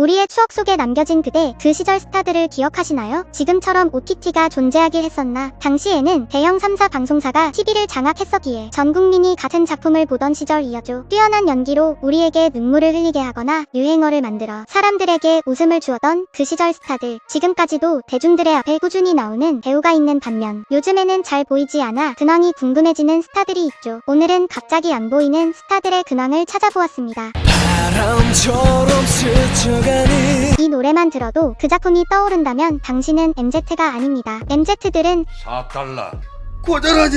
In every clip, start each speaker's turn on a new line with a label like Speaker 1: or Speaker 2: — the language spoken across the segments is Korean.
Speaker 1: 우리의 추억 속에 남겨진 그대, 그 시절 스타들을 기억하시나요? 지금처럼 OTT가 존재하길 했었나? 당시에는 대형 3사 방송사가 TV를 장악했었기에 전 국민이 같은 작품을 보던 시절이었죠. 뛰어난 연기로 우리에게 눈물을 흘리게 하거나 유행어를 만들어 사람들에게 웃음을 주었던 그 시절 스타들. 지금까지도 대중들의 앞에 꾸준히 나오는 배우가 있는 반면 요즘에는 잘 보이지 않아 근황이 궁금해지는 스타들이 있죠. 오늘은 갑자기 안 보이는 스타들의 근황을 찾아보았습니다. 이 노래만 들어도 그 작품이 떠오른다면 당신은 MZ가 아닙니다. MZ들은
Speaker 2: 4달러
Speaker 3: 고절하니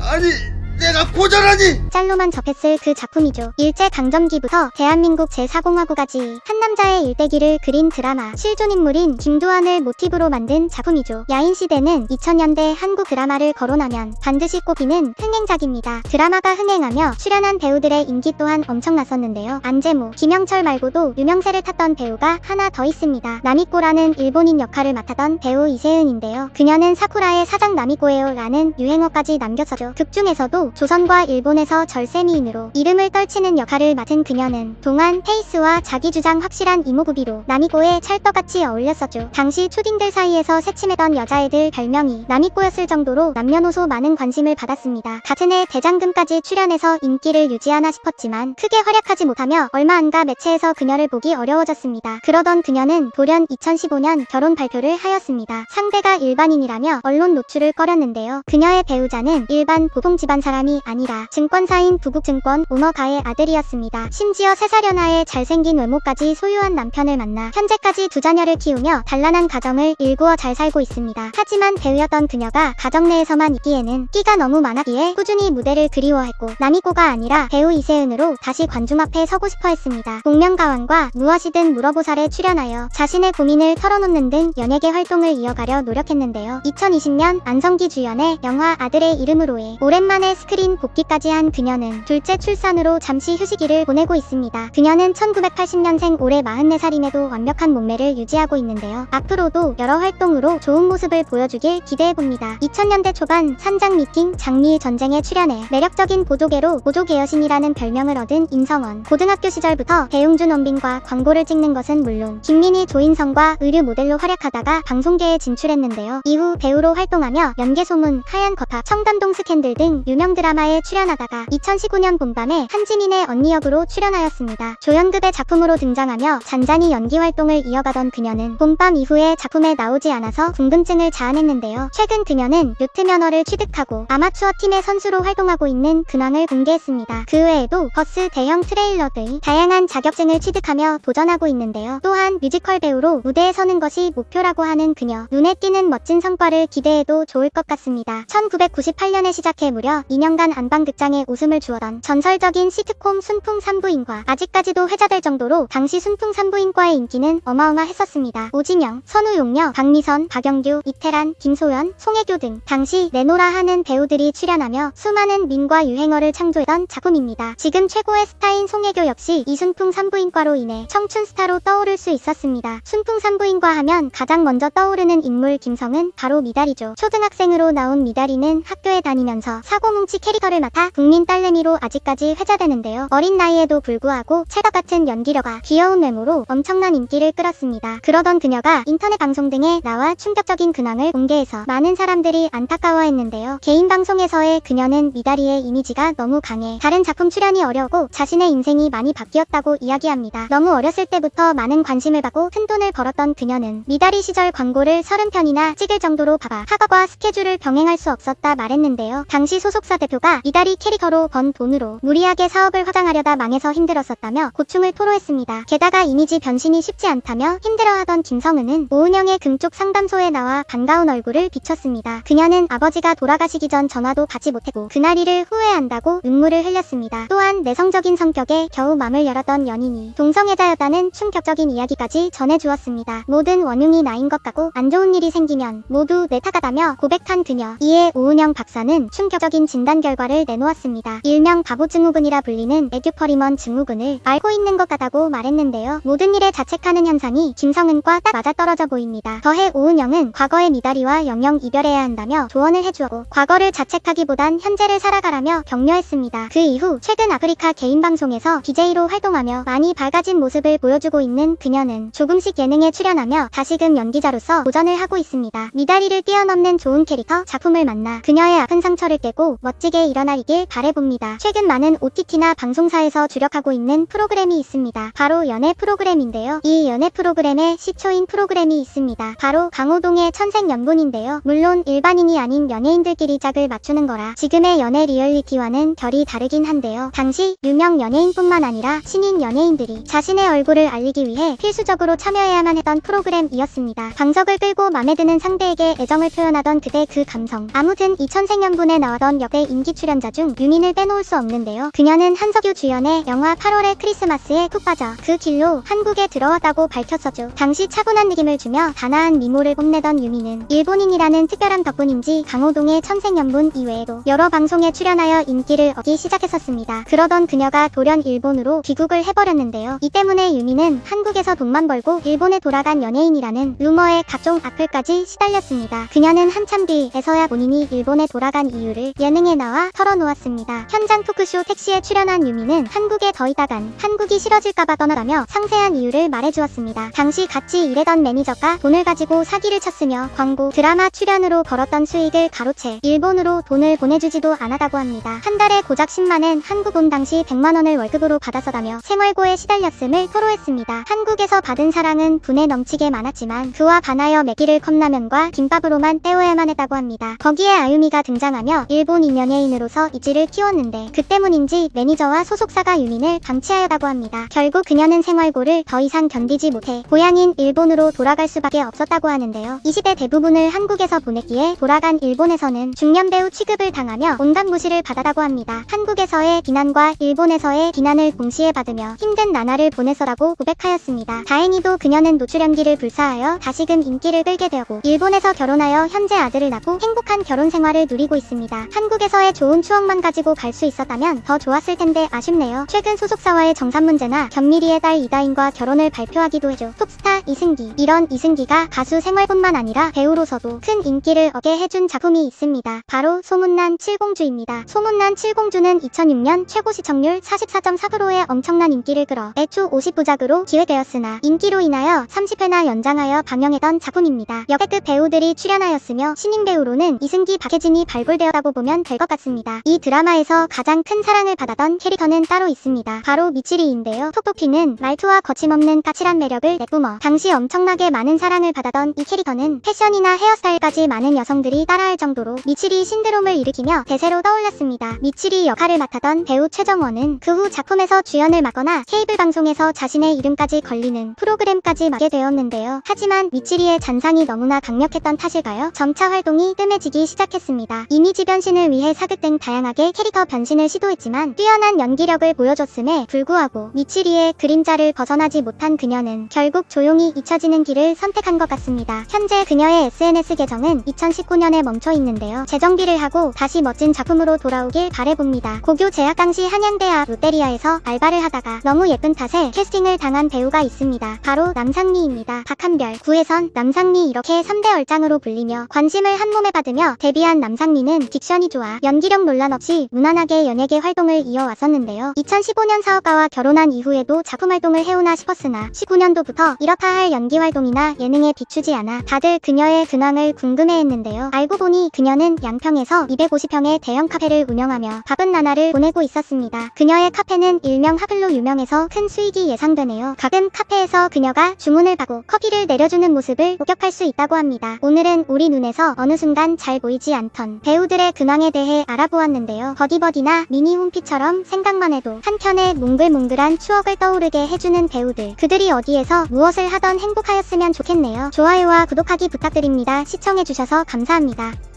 Speaker 3: 아니 내가 고절하니
Speaker 1: 짤로만 접했을 그 작품이죠. 일제강점기부터 대한민국 제4공화국까지 한 남자의 일대기를 그린 드라마 실존 인물인 김두한을 모티브로 만든 작품이죠. 야인시대는 2000년대 한국 드라마를 거론하면 반드시 꼽히는 흥행작입니다. 드라마가 흥행하며 출연한 배우들의 인기 또한 엄청났었는데요. 안재무, 김영철 말고도 유명세를 탔던 배우가 하나 더 있습니다. 나미꼬라는 일본인 역할을 맡았던 배우 이세은인데요. 그녀는 사쿠라의 사장 나미꼬예요 라는 유행어까지 남겼었죠. 극 중에서도 조선과 일본에서 절세미인으로 이름을 떨치는 역할을 맡은 그녀는 동안 페이스와 자기주장 확실한 이모구비로 나미꼬에 찰떡같이 어울렸었죠. 당시 초딩들 사이에서 새침했던 여자애들 별명이 나미꼬였을 정도로 남녀노소 많은 관심을 받았습니다. 같은 해 대장금까지 출연해서 인기를 유지하나 싶었지만 크게 활약하지 못하며 얼마 안가 매체에서 그녀를 보기 어려워졌습니다. 그러던 그녀는 돌연 2015년 결혼 발표를 하였습니다. 상대가 일반인이라며 언론 노출을 꺼렸는데요. 그녀의 배우자는 일반 보통 집안 사람 이 아니라 증권사인 부국증권 오너가의 아들이었습니다. 심지어 3살연하의 잘생긴 외모까지 소유한 남편을 만나 현재까지 두 자녀를 키우며 단란한 가정을 일구어 잘 살고 있습니다. 하지만 배우였던 그녀가 가정 내에서만 있기에는 끼가 너무 많았기에 꾸준히 무대를 그리워했고 남이고가 아니라 배우 이세은으로 다시 관중 앞에 서고 싶어 했습니다. 복면가왕과 무엇이든 물어보살에 출연하여 자신의 고민을 털어놓는 등 연예계 활동을 이어가려 노력했는데요. 2020년 안성기 주연의 영화 아들의 이름으로의 오랜만에 스크린 복귀까지 한 그녀는 둘째 출산으로 잠시 휴식기를 보내고 있습니다. 그녀는 1980년생 올해 44살임에도 완벽한 몸매를 유지하고 있는데요. 앞으로도 여러 활동으로 좋은 모습을 보여주길 기대해봅니다. 2000년대 초반 산장 미팅 장미의 전쟁에 출연해 매력적인 보조개로 보조개 여신이라는 별명을 얻은 임성원. 고등학교 시절부터 배용준 원빈과 광고를 찍는 것은 물론 김민희 조인성과 의류 모델로 활약하다가 방송계에 진출했는데요. 이후 배우로 활동하며 연개소문, 하얀 거탑, 청담동 스캔들 등 유명 드라마에 출연하다가 2019년 봄밤에 한지민의 언니 역으로 출연하였습니다. 조연급의 작품으로 등장하며 잔잔히 연기 활동을 이어가던 그녀는 봄밤 이후에 작품에 나오지 않아서 궁금증을 자아냈는데요. 최근 그녀는 요트 면허를 취득하고 아마추어 팀의 선수로 활동하고 있는 근황을 공개했습니다. 그 외에도 버스 대형 트레일러 등 다양한 자격증을 취득하며 도전하고 있는데요. 또한 뮤지컬 배우로 무대에 서는 것이 목표라고 하는 그녀. 눈에 띄는 멋진 성과를 기대해도 좋을 것 같습니다. 1998년에 시작해 무려 2년 간 안방극장에 웃음을 주었던 전설적인 시트콤 순풍 산부인과 아직까지도 회자될 정도로 당시 순풍 산부인과의 인기는 어마어마했었습니다. 오진영, 선우용녀, 박미선, 박영규, 이태란, 김소연, 송혜교 등 당시 내노라 하는 배우들이 출연하며 수많은 밈과 유행어를 창조했던 작품입니다. 지금 최고의 스타인 송혜교 역시 이 순풍 산부인과로 인해 청춘 스타로 떠오를 수 있었습니다. 순풍 산부인과 하면 가장 먼저 떠오르는 인물 김성은 바로 미다리죠. 초등학생으로 나온 미다리는 학교에 다니면서 사고뭉치 캐릭터를 맡아 국민 딸내미로 아직까지 회자되는데요. 어린 나이에도 불구하고 찰떡 같은 연기력과 귀여운 외모로 엄청난 인기를 끌었습니다. 그러던 그녀가 인터넷 방송 등에 나와 충격적인 근황을 공개해서 많은 사람들이 안타까워했는데요. 개인 방송에서의 그녀는 미다리의 이미지가 너무 강해 다른 작품 출연이 어려우고 자신의 인생이 많이 바뀌었다고 이야기합니다. 너무 어렸을 때부터 많은 관심을 받고 큰 돈을 벌었던 그녀는 미다리 시절 광고를 30편이나 찍을 정도로 바빠 학업과 스케줄을 병행할 수 없었다 말했는데요. 당시 소속사 대표가 미다리 캐릭터로 번 돈으로 무리하게 사업을 확장하려다 망해서 힘들었었다며 고충을 토로했습니다. 게다가 이미지 변신이 쉽지 않다며 힘들어하던 김성은은 오은영의 금쪽 상담소에 나와 반가운 얼굴을 비췄습니다. 그녀는 아버지가 돌아가시기 전 전화도 받지 못했고 그날이를 후회한다고 눈물을 흘렸습니다. 또한 내성적인 성격에 겨우 마음을 열었던 연인이 동성애자였다는 충격적인 이야기까지 전해주었습니다. 모든 원흉이 나인 것 같고 안 좋은 일이 생기면 모두 내 탓하다며 고백한 그녀. 이에 오은영 박사는 충격적인 진단 진단 결과를 내놓았습니다. 일명 바보 증후군이라 불리는 에듀퍼리먼 증후군을 알고 있는 것 같다고 말했는데요. 모든 일에 자책하는 현상이 김성은과 딱 맞아떨어져 보입니다. 더해 오은영은 과거의 미다리와 영영 이별해야 한다며 조언을 해주었고 과거를 자책하기보단 현재를 살아가라며 격려했습니다. 그 이후 최근 아프리카 개인 방송에서 DJ로 활동하며 많이 밝아진 모습을 보여주고 있는 그녀는 조금씩 예능에 출연하며 다시금 연기자로서 도전을 하고 있습니다. 미다리를 뛰어넘는 좋은 캐릭터 작품을 만나 그녀의 아픈 상처를 깨고 멋 지게 일어나리길 바래봅니다. 최근 많은 OTT나 방송사에서 주력하고 있는 프로그램이 있습니다. 바로 연애 프로그램인데요. 이 연애 프로그램에 시초인 프로그램이 있습니다. 바로 강호동의 천생연분인데요. 물론 일반인이 아닌 연예인들끼리 짝을 맞추는 거라 지금의 연애 리얼리티와는 결이 다르긴 한데요. 당시 유명 연예인뿐만 아니라 신인 연예인들이 자신의 얼굴을 알리기 위해 필수적으로 참여해야만 했던 프로그램이었습니다. 방석을 끌고 맘에 드는 상대에게 애정을 표현하던 그대 그 감성. 아무튼 이 천생연분에 나왔던 역대 인기 출연자 중 유민을 빼놓을 수 없는데요. 그녀는 한석유 주연의 영화 8월의 크리스마스에 푹 빠져 그 길로 한국에 들어왔다고 밝혔었죠. 당시 차분한 느낌을 주며 단아한 미모를 뽐내던 유민은 일본인이라는 특별한 덕분인지 강호동의 천생연분 이외에도 여러 방송에 출연하여 인기를 얻기 시작했었습니다. 그러던 그녀가 돌연 일본으로 귀국을 해버렸는데요. 이 때문에 유민은 한국에서 돈만 벌고 일본에 돌아간 연예인이라는 루머에 각종 악플까지 시달렸습니다. 그녀는 한참 뒤에서야 본인이 일본에 돌아간 이유를 예능에 나와 털어놓았습니다. 현장 토크쇼 택시에 출연한 유민은 한국에 더 있다간 한국이 싫어질까봐 떠나라며 상세한 이유를 말해주었습니다. 당시 같이 일하던 매니저가 돈을 가지고 사기를 쳤으며 광고, 드라마 출연으로 벌었던 수익을 가로채 일본으로 돈을 보내주지도 않았다고 합니다. 한 달에 고작 10만엔 한국 온 당시 100만원을 월급으로 받았었다며 생활고에 시달렸음을 토로했습니다. 한국에서 받은 사랑은 분에 넘치게 많았지만 그와 반하여 먹기를 컵라면과 김밥으로만 때워야만 했다고 합니다. 거기에 아유미가 등장하며 일본인 연예인으로서 이지를 키웠는데 그 때문인지 매니저와 소속사가 유민을 방치하였다고 합니다. 결국 그녀는 생활고를 더 이상 견디지 못해 고향인 일본으로 돌아갈 수밖에 없었다고 하는데요. 20대 대부분을 한국에서 보냈기에 돌아간 일본에서는 중년 배우 취급을 당하며 온갖 무시를 받았다고 합니다. 한국에서의 비난과 일본에서의 비난을 동시에 받으며 힘든 나날을 보내서라고 고백하였습니다. 다행히도 그녀는 노출연기를 불사하여 다시금 인기를 끌게 되었고 일본에서 결혼하여 현재 아들을 낳고 행복한 결혼 생활을 누리고 있습니다. 한국에서 의 좋은 추억만 가지고 갈 수 있었다면 더 좋았을 텐데 아쉽네요. 최근 소속사와의 정산 문제나 견미리의 딸 이다인과 결혼을 발표하기도 해줘. 톱스타 이승기. 이런 이승기가 가수 생활뿐만 아니라 배우로서도 큰 인기를 얻게 해준 작품이 있습니다. 바로 소문난 칠공주입니다. 소문난 칠공주는 2006년 최고 시청률 44.4%의 엄청난 인기를 끌어 애초 50부작으로 기획되었으나 인기로 인하여 30회나 연장하여 방영했던 작품입니다. 역대급 배우들이 출연하였으며 신인 배우로는 이승기, 박혜진이 발굴되었다고 보면 될것 같습니다. 이 드라마에서 가장 큰 사랑을 받았던 캐릭터는 따로 있습니다. 바로 미치리인데요. 톡톡히는 말투와 거침없는 까칠한 매력을 내뿜어 당시 엄청나게 많은 사랑을 받았던 이 캐릭터는 패션이나 헤어스타일까지 많은 여성들이 따라할 정도로 미치리 신드롬을 일으키며 대세로 떠올랐습니다. 미치리 역할을 맡았던 배우 최정원은 그 후 작품에서 주연을 맡거나 케이블 방송에서 자신의 이름까지 걸리는 프로그램까지 맡게 되었는데요. 하지만 미치리의 잔상이 너무나 강력했던 탓일까요? 점차 활동이 뜸해지기 시작했습니다. 이미지 변신을 위해 사극 등 다양하게 캐릭터 변신을 시도했지만 뛰어난 연기력을 보여줬음에 불구하고 미치리의 그림자를 벗어나지 못한 그녀는 결국 조용히 잊혀지는 길을 선택한 것 같습니다. 현재 그녀의 SNS 계정은 2019년에 멈춰 있는데요. 재정비를 하고 다시 멋진 작품으로 돌아오길 바래봅니다. 고교 재학 당시 한양대학 롯데리아에서 알바를 하다가 너무 예쁜 탓에 캐스팅을 당한 배우가 있습니다. 바로 남상미입니다. 박한별, 구혜선, 남상미 이렇게 3대 얼짱으로 불리며 관심을 한 몸에 받으며 데뷔한 남상미는 딕션이 좋아 연기력 논란 없이 무난하게 연예계 활동을 이어왔었는데요. 2015년 사업가와 결혼한 이후에도 작품 활동을 해오나 싶었으나 19년도부터 이렇다 할 연기 활동이나 예능에 비추지 않아 다들 그녀의 근황을 궁금해했는데요. 알고 보니 그녀는 양평에서 250평의 대형 카페를 운영하며 바쁜 나날을 보내고 있었습니다. 그녀의 카페는 일명 하글로 유명해서 큰 수익이 예상되네요. 가끔 카페에서 그녀가 주문을 받고 커피를 내려주는 모습을 목격할 수 있다고 합니다. 오늘은 우리 눈에서 어느 순간 잘 보이지 않던 배우들의 근황에 대해 알아보았는데요. 버디버디나 미니 홈피처럼 생각만 해도 한켠에 몽글몽글한 추억을 떠오르게 해주는 배우들. 그들이 어디에서 무엇을 하던 행복하였으면 좋겠네요. 좋아요와 구독하기 부탁드립니다. 시청해주셔서 감사합니다.